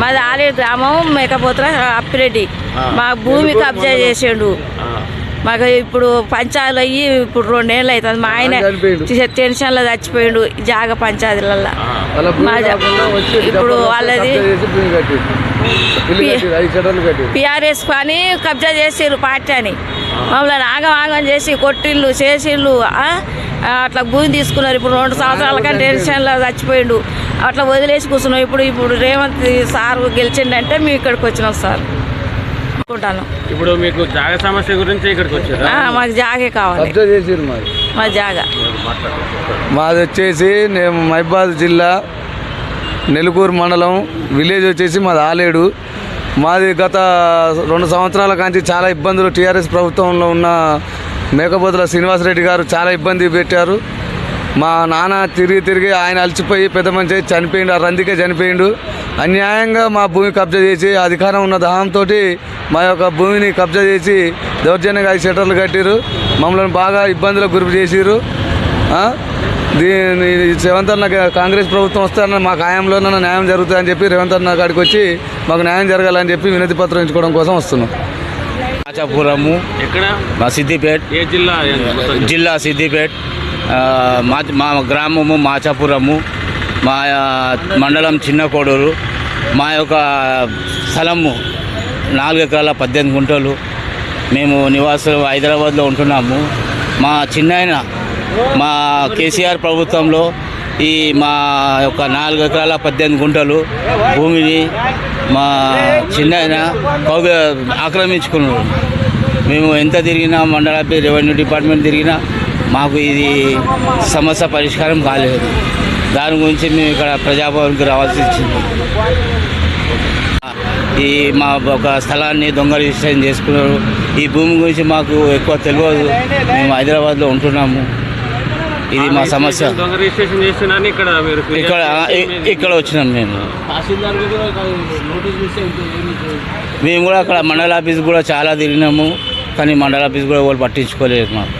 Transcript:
మాది ఆలేరు గ్రామం మేకపోతుల అప్పిరెడ్డి. మా భూమి కబ్జా చేసిండు. మాకు ఇప్పుడు పంచాయతీలు అయ్యి ఇప్పుడు రెండేళ్ళు అవుతుంది మా ఆయన. టెన్షన్లో చచ్చిపోయిండు జాగ పంచాయతీలలో ఆ. వాళ్ళ భూమి మా జ- కాకుండా వచ్చి ఇప్పుడు వాళ్ళది. పిఆర్ఎస్ పని కబ్జా చేసిర్రు పార్టీ అని. మమ్మల్ని ఆగం ఆగం చేసి కొట్టిళ్ళు చేసిళ్ళు అట్లా భూమి తీసుకున్నారు. ఇప్పుడు రెండు సంవత్సరాల కంటే టెన్షన్లో చచ్చిపోయిండు. అట్లా వదిలేసి కూర్చున్నాం. ఇప్పుడు ఇప్పుడు రేవంత్ సార్ గెలిచిండంటే మేము ఇక్కడికి వచ్చినాం సార్. అనుకుంటాను. ఇప్పుడు మీకు జాగ సమస్య గురించి ఇక్కడికి వచ్చారా? ఆ, మాకు జాగే కావాలి. మా జాగా. మాది వచ్చేసి నేను మహిబాద్ జిల్లా నెలుకూరు మండలం విలేజ్ వచ్చేసి మాది ఆలేడు. మాది గత రెండు సంవత్సరాల కాంచి చాలా ఇబ్బందులు టీఆర్ఎస్ ప్రభుత్వంలో ఉన్న మేకపోతుల శ్రీనివాసరెడ్డి గారు చాలా ఇబ్బంది పెట్టారు. మా నాన్న తిరిగి తిరిగి ఆయన అలసిపోయి పెద్ద మనిషి అయి చనిపోయిండు ఆ రందికే చనిపోయిండు. అన్యాయంగా మా భూమి కబ్జా చేసి అధికారం ఉన్న దాహంతో మా యొక్క భూమిని కబ్జా చేసి దౌర్జన్యంగా ఐదు షట్టర్లు కట్టిరు మమ్మల్ని బాగా ఇబ్బందులకు గురి చేసిరు ఆ? దీని రేవంత్ అన్న కాంగ్రెస్ ప్రభుత్వం వస్తారన్న మా ఖాయంలోనన్న న్యాయం జరుగుతుందని చెప్పి రేవంత్ అన్న కాడికి వచ్చి మాకు న్యాయం జరగాలని చెప్పి వినతి పత్రం ఇచ్చుకోవడం కోసం వస్తున్నాం. మాచాపురము ఎక్కడ? మా సిద్దిపేట్ ఏ జిల్లా? జిల్లా సిద్దిపేట్. మా మా గ్రామము మాచాపురము మా మండలం చిన్న కోడూరు మా యొక్క స్థలము నాలుగు ఎకరాల పద్దెనిమిది గుంటలు. మేము నివాసం హైదరాబాద్లో ఉంటున్నాము. మా చిన్నాయన మా కేసీఆర్ ప్రభుత్వంలో ఈ మా యొక్క నాలుగు ఎకరాల పద్దెనిమిది గుంటలు భూమిని మా చిన్నాయన కౌ ఆక్రమించుకున్నారు. మేము ఎంత తిరిగినా మండల రెవెన్యూ డిపార్ట్మెంట్ తిరిగినా మాకు ఇది సమస్య పరిష్కారం కాలేదు. దాని గురించి మేము ఇక్కడ ప్రజాభవన్కి రావాల్సి వచ్చింది. ఈ మా ఒక స్థలాన్ని దొంగ రిజిస్ట్రేషన్ చేసుకున్నారు. ఈ భూమి గురించి మాకు ఎక్కువ తెలియదు. మేము హైదరాబాద్లో ఉంటున్నాము. ఇది మా సమస్య. ఇక్కడ ఇక్కడ వచ్చినాం మేము. మేము కూడా అక్కడ మండల ఆఫీస్ కూడా చాలా తిరిగినాము. కానీ మండల ఆఫీస్ కూడా వాళ్ళు పట్టించుకోలేదు మాకు.